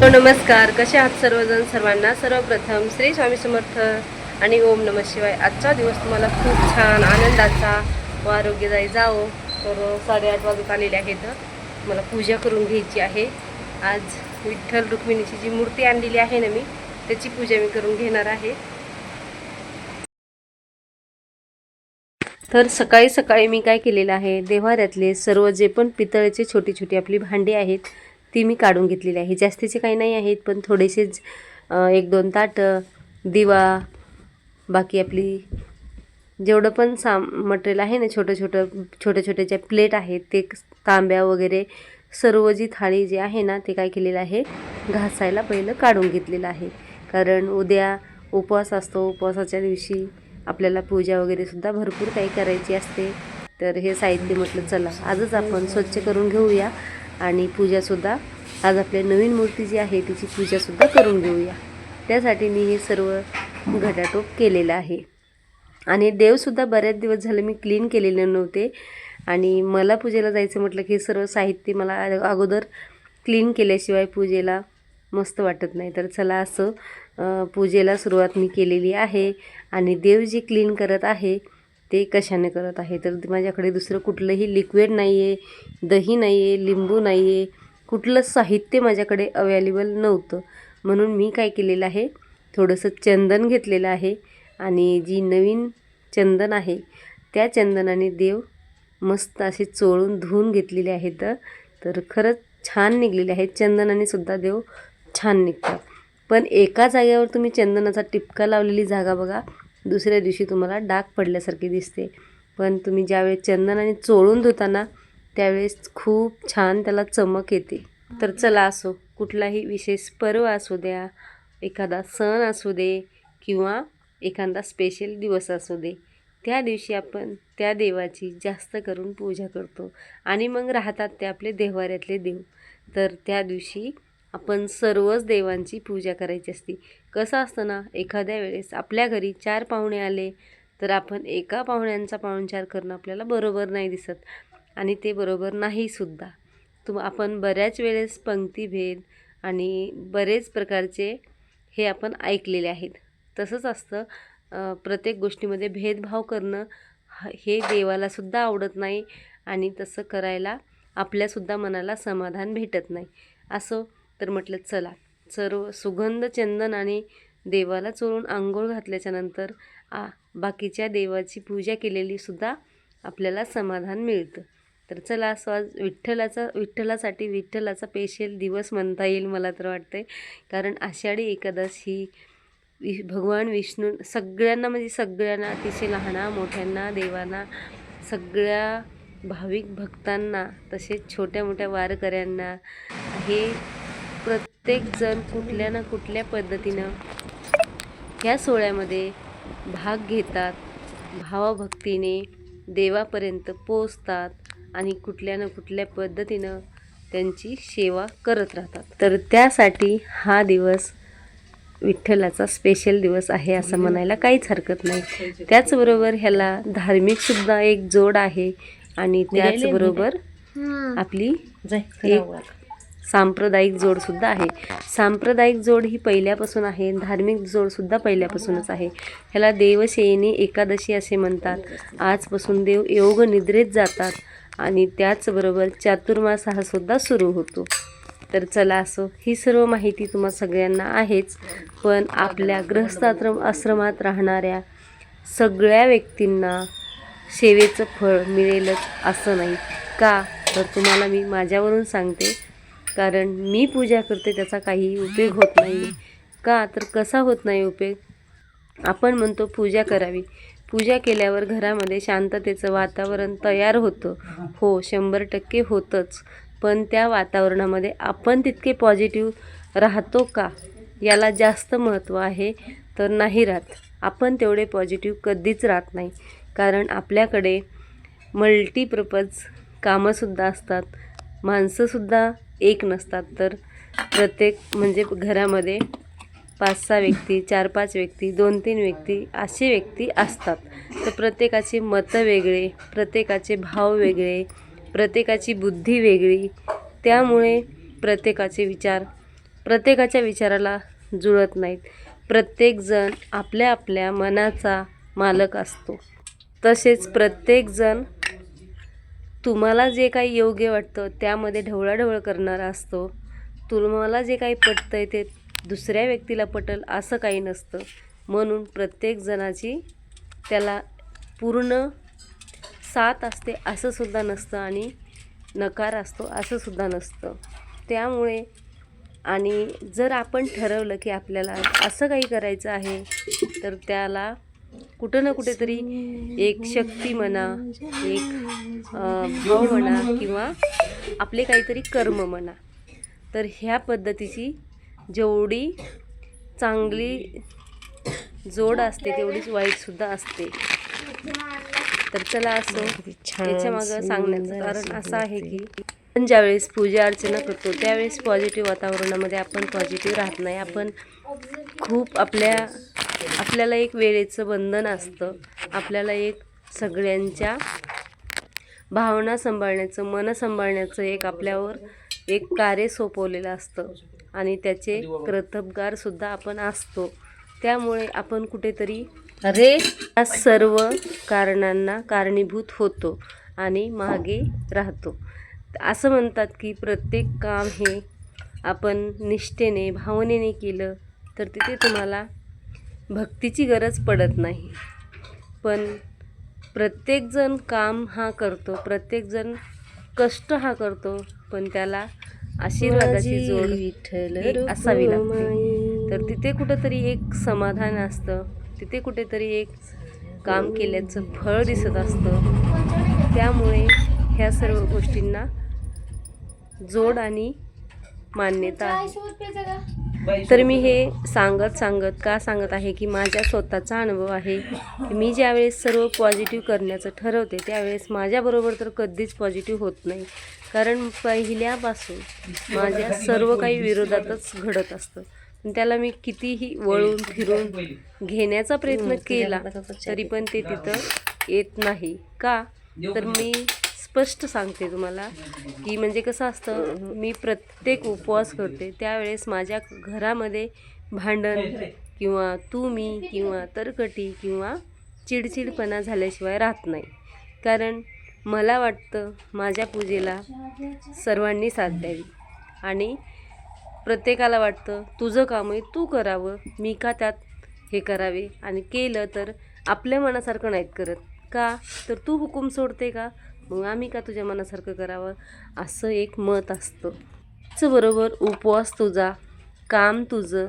हो, नमस्कार. कसे आहात सर्वजण? सर्वांना सर्वप्रथम श्री स्वामी समर्थ आणि ओम नम शिवाय. आजचा दिवस तुम्हाला खूप छान आनंदाचा व आरोग्यदायी जावो. तर साडेआठ वाजत आलेले आहेत. मला पूजा करून घ्यायची आहे. आज विठ्ठल रुक्मिणीची जी मूर्ती आणलेली आहे ना मी त्याची पूजा मी करून घेणार आहे. तर सकाळी सकाळी मी काय केलेलं आहे देव्हाऱ्यातले सर्व जे पण पितळेचे छोटी छोटी आपली भांडी आहेत ती मी काढून घेतलेली आहे. जास्तीचे काही नाही आहेत पण थोडेसेच एक दोन ताटं दिवा बाकी आपली जेवढं पण साम मटेरियल आहे ना छोटं छोटं छोट्या छोट्या ज्या प्लेट आहेत ते तांब्या वगैरे सर्व जी थाळी जी आहे ना ते काय केलेलं आहे घासायला पहिलं काढून घेतलेलं आहे. कारण उद्या उपवास असतो उपवासाच्या दिवशी आपल्याला पूजा वगैरेसुद्धा भरपूर काही करायची असते. तर हे साहित्य म्हटलं चला आजच आपण स्वच्छ करून घेऊया. आणि पूजासुद्धा आज आपल्या नवीन मूर्ती जी आहे तिची पूजासुद्धा करून घेऊया. त्यासाठी मी हे सर्व घटाटोप केलेलं आहे. आणि देवसुद्धा बऱ्याच दिवस झाले मी क्लीन केलेले नव्हते. आणि मला पूजेला जायचं म्हटलं की हे सर्व साहित्य मला अगोदर क्लीन केल्याशिवाय पूजेला मस्त वाटत नाही. तर चला असं पूजेला सुरुवात मी केलेली आहे. आणि देव जे क्लीन करत आहे ते कशाने करत आहे? तर माझ्याकडे दुसरं कुठलंही लिक्विड नाही आहे दही नाही आहे लिंबू नाही आहे कुठलं साहित्य माझ्याकडे अवेलेबल नव्हतं. म्हणून मी काय केलेलं आहे थोडंसं चंदन घेतलेलं आहे आणि जी नवीन चंदन आहे त्या चंदनाने देव मस्त असे चोळून धुवून घेतलेले आहेत. तर खरंच छान निघलेले आहेत. चंदनाने सुद्धा देव छान निघतात. पण एका जागेवर तुम्ही चंदनाचा टिपका लावलेली जागा बघा. दुसऱ्या दिवशी तुम्हाला डाग पडल्यासारखी दिसते. पण तुम्ही ज्यावेळेस चंदनाने चोळून धुताना त्यावेळेस खूप छान त्याला चमक येते. तर चला असो कुठलाही विशेष पर्व असू द्या एखादा सण असू दे किंवा एखादा स्पेशल दिवस असू दे त्या दिवशी आपण त्या देवाची जास्त करून पूजा करतो. आणि मग राहतात ते आपले देवाऱ्यातले देव. तर त्या दिवशी आपण सर्वच देवांची पूजा करायची असते. कसं असतं ना एखाद्या वेळेस आपल्या घरी चार पाहुणे आले तर आपण एका पाहुण्यांचा पाहुणचार करणं आपल्याला बरोबर नाही दिसत आणि ते बरोबर नाहीसुद्धा तुम आपण बऱ्याच वेळेस पंक्तीभेद आणि बरेच प्रकारचे हे आपण ऐकलेले आहेत. तसंच असतं प्रत्येक गोष्टीमध्ये भेदभाव करणं ह- हे देवालासुद्धा आवडत नाही आणि तसं करायला आपल्यासुद्धा मनाला समाधान भेटत नाही. असं तर म्हटलं चला. सर्व सुगंध चंदन आणि देवाला चोरून आंघोळ घातल्याच्या नंतर आ बाकीच्या देवाची पूजा केलेली सुद्धा आपल्याला समाधान मिळतं. तर चला असं आज विठ्ठलाचा विठ्ठलासाठी विठ्ठलाचा पेशल दिवस म्हणता येईल मला तर वाटते कारण आषाढी एकादश ही वि भगवान विष्णू सगळ्यांना म्हणजे सगळ्यांना अतिशय लहाना मोठ्यांना देवांना सगळ्या भाविक भक्तांना तसेच छोट्या मोठ्या वारकऱ्यांना हे प्रत्येकजण कुठल्या ना कुठल्या पद्धतीनं ह्या सोहळ्यामध्ये भाग घेतात भावभक्तीने देवापर्यंत पोचतात आणि कुठल्या ना कुठल्या पद्धतीनं त्यांची सेवा करत राहतात. तर त्यासाठी हा दिवस विठ्ठलाचा स्पेशल दिवस आहे असं म्हणायला काहीच हरकत नाही. त्याचबरोबर ह्याला धार्मिकसुद्धा एक जोड आहे आणि त्याचबरोबर आपली एक सांप्रदायिक जोडसुद्धा आहे. सांप्रदायिक जोड ही पहिल्यापासून आहे धार्मिक जोडसुद्धा पहिल्यापासूनच आहे. ह्याला देवशयनी एकादशी असे म्हणतात. आजपासून देव योग निद्रेत जातात आणि त्याचबरोबर चातुर्मास हा सुद्धा सुरू होतो. तर चला असो ही सर्व माहिती तुम्हा सगळ्यांना आहेच पण आपल्या ग्रहस्थाश्रम आश्रमात राहणाऱ्या सगळ्या व्यक्तींना सेवेचं फळ मिळेलच असं नाही. का? तर तुम्हाला मी माझ्यावरून सांगते कारण मी पूजा करते त्याचा काही उपयोग होत नाही. का? तर कसा होत नाही उपयोग? आपण म्हणतो पूजा करावी. पूजा केल्यावर घरामध्ये शांततेचं वातावरण तयार होतं. हो शंभर टक्के होतंच. पण त्या वातावरणामध्ये आपण तितके पॉझिटिव्ह राहतो का? याला जास्त महत्त्व आहे तर नाही राहत. आपण तेवढे पॉझिटिव्ह कधीच राहत नाही. कारण आपल्याकडे मल्टीपर्पज कामंसुद्धा असतात. माणसंसुद्धा एक नसतात तर प्रत्येक म्हणजे घरामध्ये पाच सहा व्यक्ती चार पाच व्यक्ती दोन तीन व्यक्ती असे व्यक्ती असतात. तर प्रत्येकाची मतं वेगळे प्रत्येकाचे भाव वेगळे प्रत्येकाची बुद्धी वेगळी. त्यामुळे प्रत्येकाचे विचार प्रत्येकाच्या विचाराला जुळत नाहीत. प्रत्येकजण आपल्या आपल्या मनाचा मालक असतो. तसेच प्रत्येकजण तुम्हाला जे काही योग्य वाटतं त्यामध्ये ढवळाढवळ करणारा असतो. तुम्हाला जे काही पटतं आहे ते दुसऱ्या व्यक्तीला पटल असं काही नसतं. म्हणून प्रत्येक जणाची त्याला पूर्ण साथ असते असंसुद्धा नसतं आणि नकार असतो असंसुद्धा नसतं. त्यामुळे आणि जर आपण ठरवलं की आपल्याला असं काही करायचं आहे तर त्याला कुठं ना कुठेतरी एक शक्ती म्हणा एक भाव म्हणा किंवा आपले काहीतरी कर्म म्हणा. तर ह्या पद्धतीची जेवढी चांगली जोड असते तेवढीच वाईटसुद्धा असते. तर चला असं याच्या मागं सांगण्याचं कारण असं आहे की आपण ज्यावेळेस पूजा अर्चना करतो त्यावेळेस पॉझिटिव्ह वातावरणामध्ये आपण पॉझिटिव्ह राहत नाही. आपण खूप आपल्या आपल्याला एक वेळेचं बंधन असतं. आपल्याला एक सगळ्यांच्या भावना सांभाळण्याचं मन सांभाळण्याचं एक आपल्यावर एक कार्य सोपवलेलं असतं. आणि त्याचे कर्तबगारसुद्धा आपण असतो. त्यामुळे आपण कुठेतरी अरे! या सर्व कारणांना कारणीभूत होतो आणि मागे राहतो. असं म्हणतात की प्रत्येक काम हे आपण निष्ठेने भावनेने केलं तर तिथे तुम्हाला भक्तीची गरज पडत नाही. पण प्रत्येकजण काम हा करतो प्रत्येकजण कष्ट हा करतो पण त्याला आशीर्वादाची जोड ही असावी लागते. तर तिथे कुठंतरी एक समाधान असतं तिथे कुठेतरी एक काम केल्याचं फळ दिसत असतं. त्यामुळे ह्या सर्व गोष्टींना जोड आणि मान्यता आहे. तर मी हे सांगत सांगत का सांगत आहे की माझ्या स्वतःचा अनुभव आहे की मी ज्यावेळेस सर्व पॉझिटिव्ह करण्याचं ठरवते त्यावेळेस माझ्याबरोबर तर कधीच पॉझिटिव्ह होत नाही. कारण पहिल्यापासून माझ्या सर्व काही विरोधातच घडत असतं. पण त्याला मी कितीही वळून फिरून घेण्याचा प्रयत्न केला तरी पण ते तिथं येत नाही. का? तर मी स्पष्ट सांगते तुम्हाला की म्हणजे कसं असतं मी प्रत्येक उपवास करते त्यावेळेस माझ्या घरामध्ये भांडण किंवा तू मी किंवा तरकटी किंवा चिडचिडपणा झाल्याशिवाय राहत नाही. कारण मला वाटतं माझ्या पूजेला सर्वांनी साथ द्यावी. आणि प्रत्येकाला वाटतं तुझं काम आहे तू करावं मी का त्यात हे करावे? आणि केलं तर आपल्या मनासारखं नाहीत करत. का? तर तू हुकूम सोडते का? मग आम्ही का तुझ्या मनासारखं करावं? असं एक मत असतं. त्याचबरोबर उपवास तुझा काम तुझं.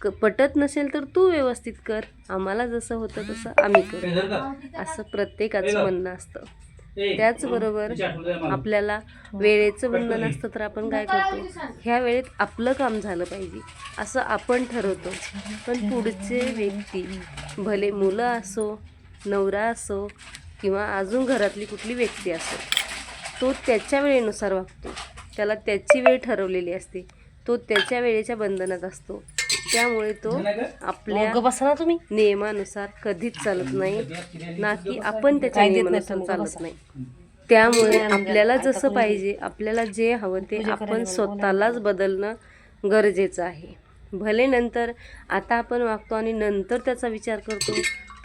क पटत नसेल तर तू व्यवस्थित कर. आम्हाला जसं होतं तसं आम्ही करू. असं प्रत्येकाचं म्हणणं असतं. त्याचबरोबर आपल्याला वेळेचं बंधन असतं तर आपण काय करतो? ह्या वेळेत आपलं काम झालं पाहिजे. असं आपण ठरवतो. पण पुढचे व्यक्ती भले मुलं असो नवरा असो किंवा अजून घरातली कुठली व्यक्ती असो तो त्याच्या वेळेनुसार वागतो. त्याला त्याची वेळ ठरवलेली असते. तो त्याच्या वेळेच्या बंधनात असतो. त्यामुळे तो आपल्या तुम्ही. नियमानुसार कधीच चालत नाही. ना की आपण त्याच्या नियमानुसार चालत नाही. त्यामुळे आपल्याला जसं पाहिजे आपल्याला जे हवं ते आपण स्वतःलाच बदलणं गरजेचं आहे. भले नंतर आता आपण वागतो आणि नंतर त्याचा विचार करतो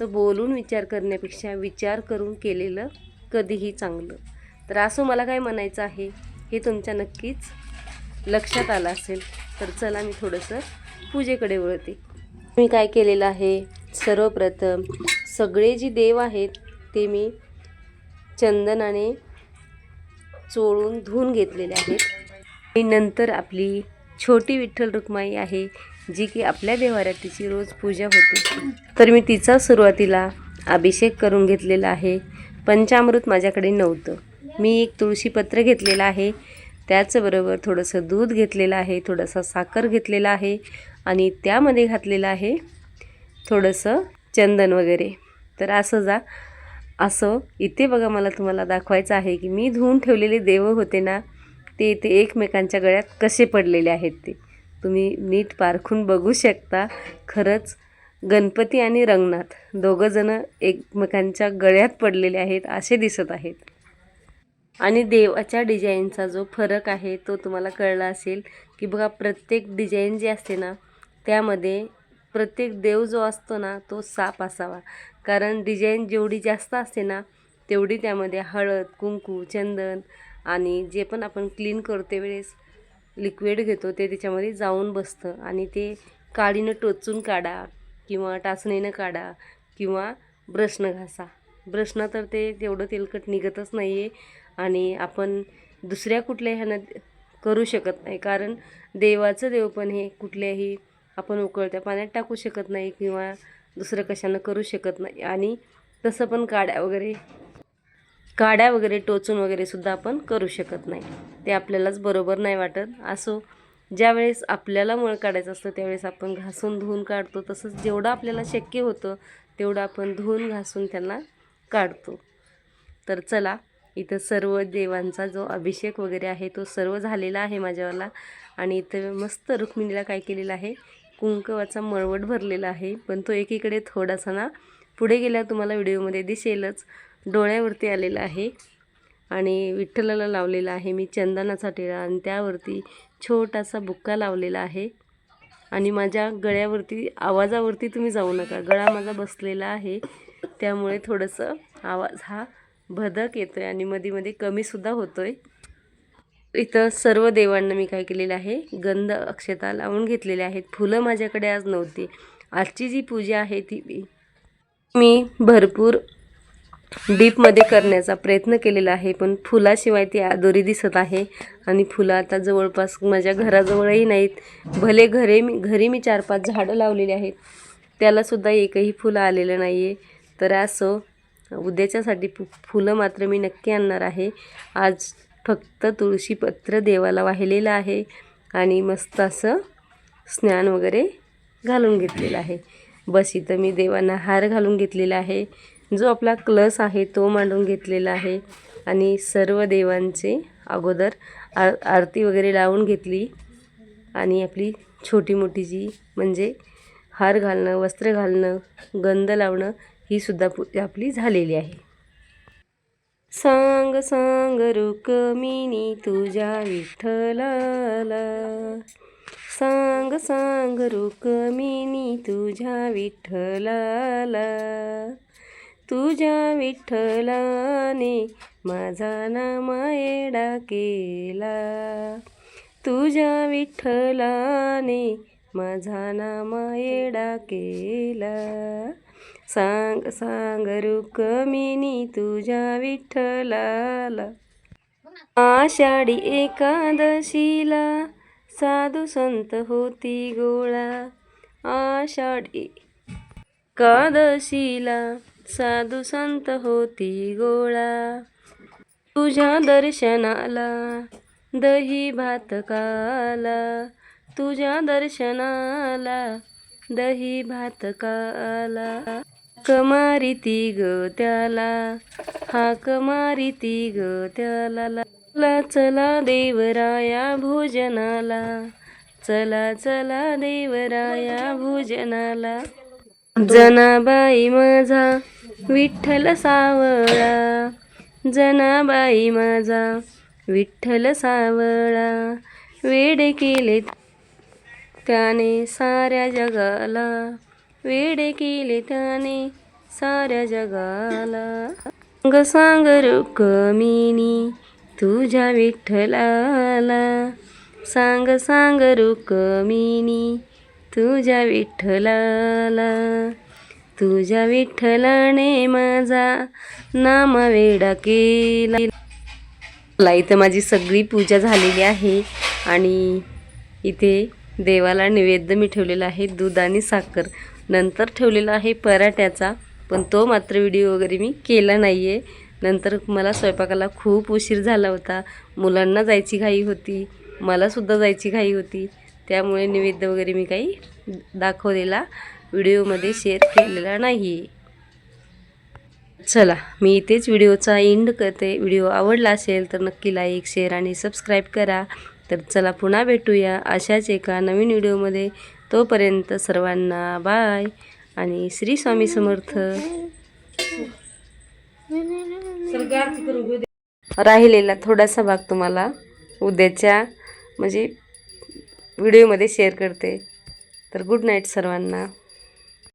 तर बोलून विचार करण्यापेक्षा विचार करून केलेलं कधीही चांगलं. तर असं मला काय म्हणायचं आहे हे तुमच्या नक्कीच लक्षात आलं असेल. तर चला मी थोडंसं पूजेकडे वळते. मी काय केलेलं आहे सर्वप्रथम सगळे जे देव आहेत ते मी चंदनाने चोळून धुवून घेतलेले आहेत. आणि नंतर आपली छोटी विठ्ठल रुक्माई आहे जी की आपल्या देवाऱ्यात तिची रोज पूजा होते. तर मी तिचा सुरुवातीला अभिषेक करून घेतलेला आहे. पंचामृत माझ्याकडे नव्हतं. मी एक तुळशीपत्र घेतलेलं आहे. त्याचबरोबर थोडंसं दूध घेतलेलं आहे थोडंसं साखर घेतलेलं आहे आणि त्यामध्ये घातलेलं आहे थोडंसं चंदन वगैरे. तर असं जा. असं इथे बघा मला तुम्हाला दाखवायचं आहे की मी धुवून ठेवलेले देव होते ना ते इथे एकमेकांच्या गळ्यात कसे पडलेले आहेत ते. तुम्ही नीट पारखून बघू शकता. खरंच गणपती आणि रंगनाथ दोघंजणं एकमेकांच्या गळ्यात पडलेले आहेत असे दिसत आहेत. आणि देवाच्या डिझाईनचा जो फरक आहे तो तुम्हाला कळला असेल की बघा प्रत्येक डिझाईन जी असते ना त्यामध्ये प्रत्येक देव जो असतो ना तो साप असावा. कारण डिझाईन जेवढी जास्त असते ना तेवढी त्यामध्ये हळद कुंकू चंदन आणि जे पण आपण क्लीन करते वेळेस लिक्विड घेतो ते त्याच्यामध्ये जाऊन बसतं. आणि ते काडीनं टोचून काढा किंवा टाचणीनं काढा किंवा ब्रशनं घासा. ब्रशनं तर ते तेवढं तेलकट निघतच नाही आहे आणि आपण दुसऱ्या कुठल्या ह्यानं करू शकत नाही. कारण देवाचं देव पण हे कुठल्याही आपण उकळत्या पाण्यात टाकू शकत नाही किंवा दुसरं कशानं करू शकत नाही. आणि तसं पण काड्या वगैरे काड्या वगैरे टोचून वगैरे सुद्धा आपण करू शकत नाही. ते आपल्यालाच बरोबर नाही वाटत. असो ज्यावेळेस आपल्याला मळ काढायचं असतं त्यावेळेस आपण घासून धुवून काढतो. तसंच जेवढं आपल्याला शक्य होतं तेवढं आपण धुवून घासून त्यांना काढतो. तर चला इथं सर्व देवांचा जो अभिषेक वगैरे आहे तो सर्व झालेला आहे माझ्यावाला. आणि इथं मस्त रुक्मिणीला काय केलेलं आहे कुंकवाचा मळवट भरलेला आहे. पण तो एकीकडे थोडासा ना पुढे गेल्यावर तुम्हाला व्हिडिओमध्ये दिसेलच. डोळ्यावरती आलेला आहे आणि विठ्ठलाला लावलेला आहे. मी चंदनाचा टिळा आणि त्यावरती छोटासा बुक्का लावलेला आहे. आणि माझ्या गळ्यावरती आवाजावरती तुम्ही जाऊ नका. गळा माझा बसलेला आहे. त्यामुळे थोडंसं आवाज हा भदक येतो आहे आणि मध्ये मध्ये कमीसुद्धा होतो आहे इथं सर्व देवांना मी काय केलेलं आहे गंध अक्षता लावून घेतलेले आहेत. फुलं माझ्याकडे आज नव्हती. आजची जी पूजा आहे ती मी भरपूर डीपमध्ये करण्याचा प्रयत्न केलेला आहे पण फुलाशिवाय ती आदोरी दिसत आहे. आणि फुलं आता जवळपास माझ्या घराजवळही नाहीत. भले घरे मी घरी मी चार पाच झाडं लावलेली आहेत. त्यालासुद्धा एकही फुलं आलेलं नाही आहे तर असं उद्याच्यासाठी फु फुलं मात्र मी नक्की आणणार आहे. आज फक्त तुळशीपत्र देवाला वाहिलेलं आहे आणि मस्त असं स्नान वगैरे घालून घेतलेलं आहे. बस इथं मी देवांना हार घालून घेतलेला आहे. जो आपला क्लस आहे तो मांडून घेतलेला आहे. आणि सर्व देवांचे अगोदर आ आरती वगैरे लावून घेतली. आणि आपली छोटी मोठी जी म्हणजे हार घालणं वस्त्र घालणं गंध लावणं ही सुद्धा पूजा आपली झालेली आहे. सांग सांग रुक्मिणी तुझ्या विठ्ठलाला. सांग सांग रुक्मिणी तुझ्या विठ्ठलाला. तुझ्या विठ्ठलाने माझा नामायडा केला. तुझ्या विठ्ठलाने माझा नामायडा केला. सांग सांग रुक्मिणी तुझ्या विठ्ठलाला. आषाढी एकादशीला साधू संत होती गोळा. आषाढी एकादशीला साधू संत होती गोळा. तुझ्या दर्शनाला दही भात काला. तुझ्या दर्शनाला दही भात काला. कमारी ती ग त्याला. हा कमारी ती ग त्याला. चला चला देवराया भोजनाला. चला चला देवराया भोजनाला. जनाबाई माझा विठ्ठल सावळा जनाबाई माझा. विठ्ठल सावळा वेडे केले त्याने साऱ्या जगाला. वेडे केले त्याने साऱ्या जगाला. सांग सांग रुक्मिणी तुझ्या विठ्ठलाला. सांग सांग रुक्मिणी तुझ्या विठ्ठलाला. तुझ्या विठ्ठलाने माझा नाम वेडा केला. मला इथं माझी सगळी पूजा झालेली आहे आणि इथे देवाला नैवेद्य मी ठेवलेला आहे दूध आणि साखर. नंतर ठेवलेला आहे पराठ्याचा पण तो मात्र व्हिडिओ वगैरे मी केला नाही आहे नंतर मला स्वयंपाकाला खूप उशीर झाला होता. मुलांना जायची घाई होती मलासुद्धा जायची घाई होती. त्यामुळे नैवेद्य वगैरे मी काही दाखवलेला व्हिडिओमध्ये शेअर केलेला नाही. चला मी इथेच व्हिडिओचा एंड करते. व्हिडिओ आवडला असेल तर नक्की लाईक शेअर आणि सबस्क्राईब करा. तर चला पुन्हा भेटूया अशाच एका नवीन व्हिडिओमध्ये. तोपर्यंत सर्वांना बाय आणि श्री स्वामी समर्थ. राहिलेला थोडासा भाग तुम्हाला उद्याच्या म्हणजे व्हिडिओमध्ये शेअर करते. तर गुड नाईट सर्वांना.